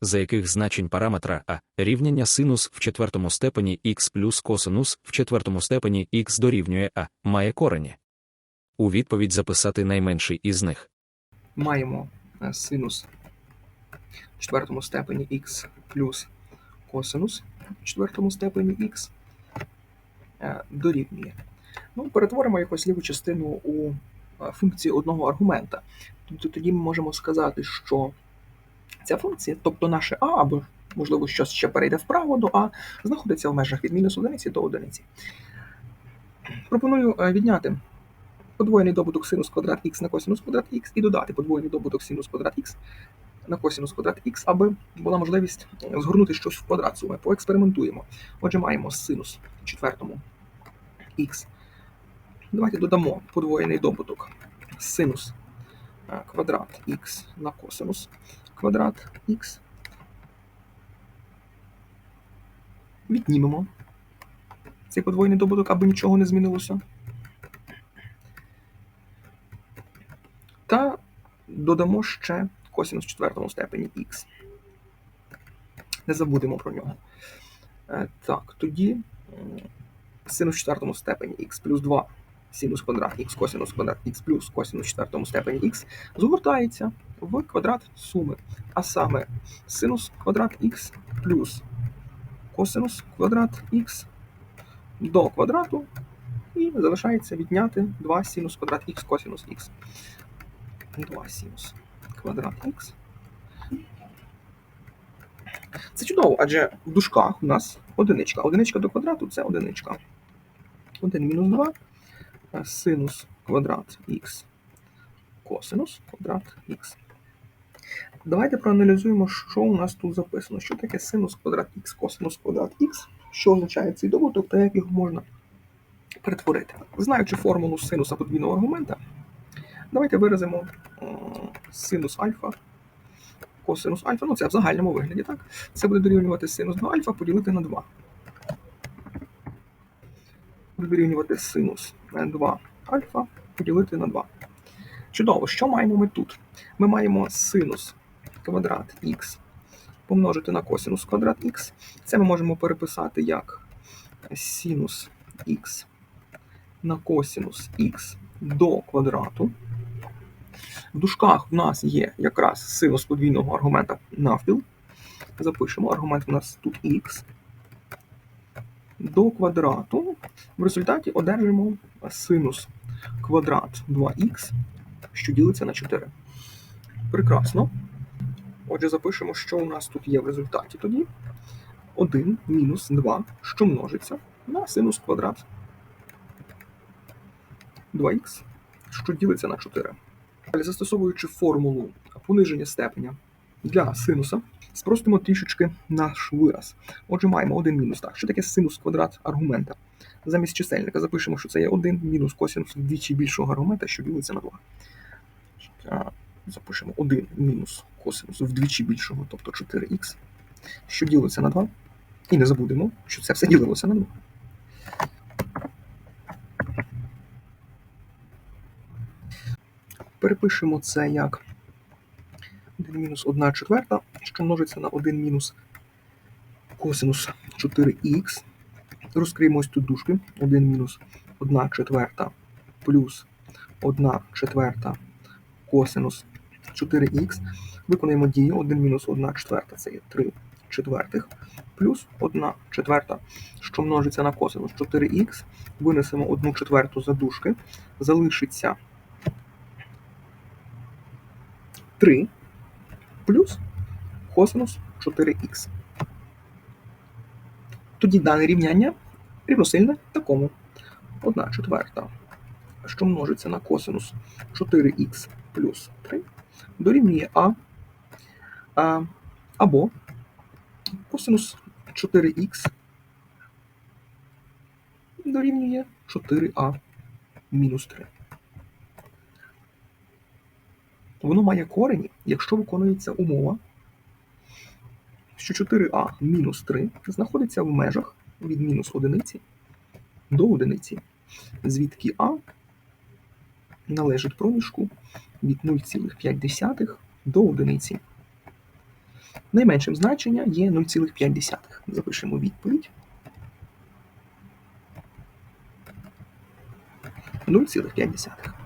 за яких значень параметра а рівняння синус в четвертому степені х плюс косинус в четвертому степені х дорівнює а має корені. У відповідь записати найменший із них. маємо е, синус в четвертому степені х плюс косинус в четвертому степені х е, дорівнює. Ну, перетворимо якось ліву частину у е, функції одного аргумента. Тобто тоді ми можемо сказати, що ця функція, тобто наше а, або можливо щось ще перейде вправо до а, знаходиться в межах від мінус одиниці до одиниці. Пропоную е, відняти подвоєний добуток синус квадрат х на косинус квадрат х і додати подвоєний добуток синус квадрат х на косинус квадрат х, аби була можливість згорнути щось в квадрат суми. Поекспериментуємо. Отже, маємо синус четвертому х. Давайте додамо подвоєний добуток синус квадрат х на косинус квадрат х. Віднімемо цей подвоєний добуток, аби нічого не змінилося. Та додамо ще косинус в четвертому степені х. Не забудемо про нього. Е, Так, тоді синус в четвертому степені х плюс 2 синус квадрат х косинус квадрат х плюс косинус в четвертому степені х згортається в квадрат суми. А саме синус квадрат х плюс косинус квадрат х до квадрату і залишається відняти 2 синус квадрат х косинус х. 2 синус квадрат х. Це чудово, адже в дужках у нас одиничка. Одиничка до квадрату це одиничка. 1 мінус 2 а синус квадрат х косинус квадрат х. Давайте проаналізуємо, що у нас тут записано. Що таке синус квадрат х косинус квадрат х, що означає цей добуток та як його можна перетворити. Знаючи формулу синуса подвійного аргумента, давайте виразимо е, синус альфа, косинус альфа, ну це в загальному вигляді, так? Це буде дорівнювати синус 2 альфа поділити на 2. Буде дорівнювати синус 2 альфа поділити на 2. Чудово, що маємо ми тут? Ми маємо синус квадрат х помножити на косинус квадрат х. Це ми можемо переписати як синус х на косинус х до квадрату. В дужках в нас є якраз синус подвійного аргумента навпіл. Запишемо, аргумент у нас тут х. До квадрату. В результаті одержимо синус квадрат 2х, що ділиться на 4. Прекрасно. Отже, запишемо, що у нас тут є в результаті тоді. 1 мінус 2, що множиться на синус квадрат 2х, що ділиться на 4. Далі, застосовуючи формулу пониження степеня для синуса, спростимо трішечки наш вираз. Отже, маємо 1 мінус. Так, що таке синус квадрат аргумента? Замість чисельника запишемо, що це є 1 мінус косинус вдвічі більшого аргумента, що ділиться на 2. Запишемо 1 мінус косинус вдвічі більшого, тобто 4х, що ділиться на 2. І не забудемо, що це все ділилося на 2. Перепишемо це як 1 мінус 1 четверта, що множиться на 1 мінус косинус 4х. Розкриємо ось тут дужки. 1 мінус 1 четверта плюс 1 четверта косинус 4х. Виконуємо дію 1 мінус 1 четверта, це є 3 четвертих, плюс 1 четверта, що множиться на косинус 4х. Винесемо 1 четверту за дужки. Залишиться 3 плюс косинус 4х. Тоді дане рівняння рівносильне такому. 1 четверта, що множиться на косинус 4х плюс 3, дорівнює А, а або косинус 4х дорівнює 4а мінус 3. Воно має корені, якщо виконується умова, що 4а мінус 3 знаходиться в межах від мінус одиниці до одиниці, звідки А належить проміжку від 0,5 до одиниці. Найменшим значення є 0,5. Запишемо відповідь. 0,5.